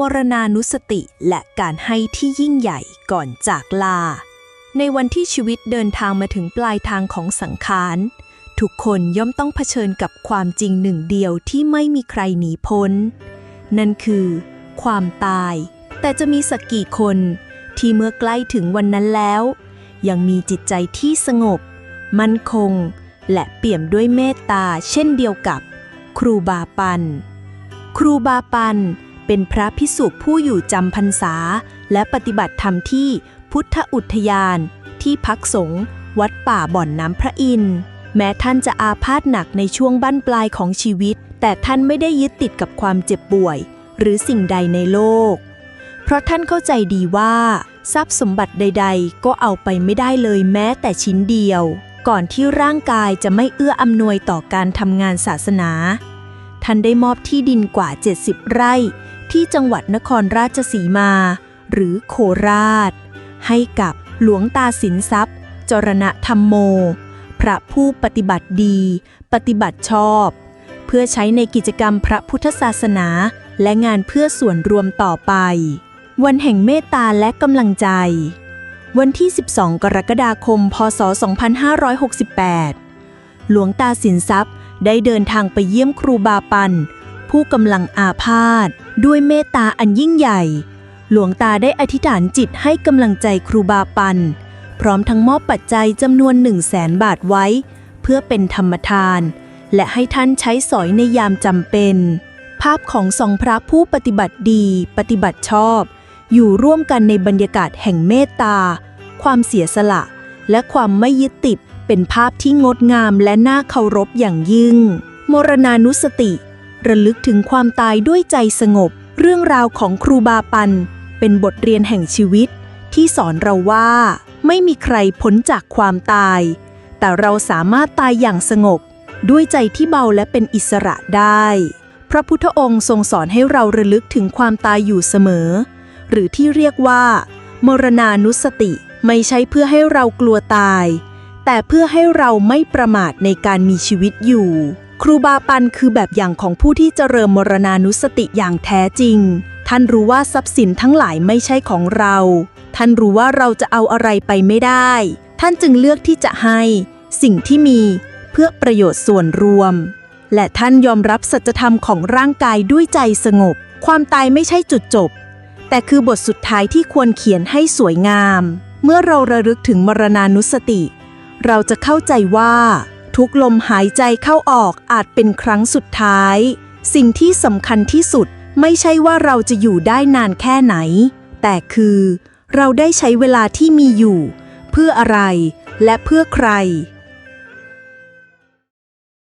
มรณานุสติและการให้ที่ยิ่งใหญ่ก่อนจากลา ในวันที่ชีวิตเดินทางมาถึงปลายทางของสังขารทุกคนย่อมต้องเผชิญกับความจริงหนึ่งเดียวที่ไม่มีใครหนีพ้น นั่นคือ ความตาย แต่จะมีสักกี่คนที่เมื่อใกล้ถึงวันนั้นแล้ว ยังมีจิตใจที่สงบ มั่นคง และเปี่ยมด้วยเมตตาเช่นเดียวกับ ครูบาปัน ครูบาปัน เป็นพระพิสุผู้อยู่จำพรรษา และปฏิบัติธรรมที่พุทธอุทยาน ที่พักสงฆ์วัดป่าบ่อนน้ำพระอินทร์แม้ท่านจะอาพาธหนักในช่วงบั้นปลายของชีวิต แต่ท่านไม่ได้ยึดติดกับความเจ็บป่วย หรือสิ่งใดในโลก เพราะท่านเข้าใจดีว่า ทรัพย์สมบัติใด ๆ ก็เอาไปไม่ได้เลยแม้แต่ชิ้นเดียว ก่อนที่ร่างกายจะไม่เอื้ออำนวยต่อการทำงานศาสนา ท่านได้มอบที่ดินกว่า 70 ไร่ ที่จังหวัดนครราชสีมา หรือโคราช ให้กับหลวงตาสินทรัพย์ จรณธรรมโม พระผู้ปฏิบัติดี ปฏิบัติชอบ เพื่อใช้ในกิจกรรมพระพุทธศาสนา และงานเพื่อส่วนรวมต่อไป วันแห่งเมตตาและกำลังใจ วันที่ 12 กรกฎาคม พศ 2568 หลวงตาสินทรัพย์ได้เดินทางไปเยี่ยมครูบาปันผู้กำลังอาพาธด้วยเมตตาอันยิ่งใหญ่ หลวงตาได้อธิษฐานจิตให้กำลังใจครูบาปัน พร้อมทั้งมอบปัจจัยจำนวน1 0 0 0 0แสนบาทไว้ เพื่อเป็นธรรมทาน และให้ท่านใช้สอยในยามจำเป็น ภาพของสองพระผู้ปฏิบัติดี ปฏิบัติชอบ อยู่ร่วมกันในบรรยากาศแห่งเมตตา ความเสียสละ และความไม่ยึดติดเป็นภาพที่งดงามและน่าเคารพอย่างยิ่ง มรณานุสติ ระลึกถึงความตายด้วยใจสงบ เรื่องราวของครูบาปัน เป็นบทเรียนแห่งชีวิต ที่สอนเราว่า ไม่มีใครพ้นจากความตาย แต่เราสามารถตายอย่างสงบ ด้วยใจที่เบาและเป็นอิสระได้ พระพุทธองค์ทรงสอนให้เราระลึกถึงความตายอยู่เสมอ หรือที่เรียกว่า มรณานุสติไม่ใช่เพื่อให้เรากลัวตาย แต่เพื่อให้เราไม่ประมาทในการมีชีวิตอยู่ครูบาปันคือแบบอย่างของผู้ที่เจริญมรณานุสติอย่างแท้จริง ท่านรู้ว่าทรัพย์สินทั้งหลายไม่ใช่ของเรา ท่านรู้ว่าเราจะเอาอะไรไปไม่ได้ ท่านจึงเลือกที่จะให้ สิ่งที่มีเพื่อประโยชน์ส่วนรวม และท่านยอมรับสัจธรรมของร่างกายด้วยใจสงบ ความตายไม่ใช่จุดจบ แต่คือบทสุดท้ายที่ควรเขียนให้สวยงาม เมื่อเราระลึกถึงมรณานุสติ เราจะเข้าใจว่า ทุกลมหายใจเข้าออกอาจเป็นครั้งสุดท้าย สิ่งที่สำคัญที่สุดไม่ใช่ว่าเราจะอยู่ได้นานแค่ไหน แต่คือ เราได้ใช้เวลาที่มีอยู่ เพื่ออะไรและเพื่อใคร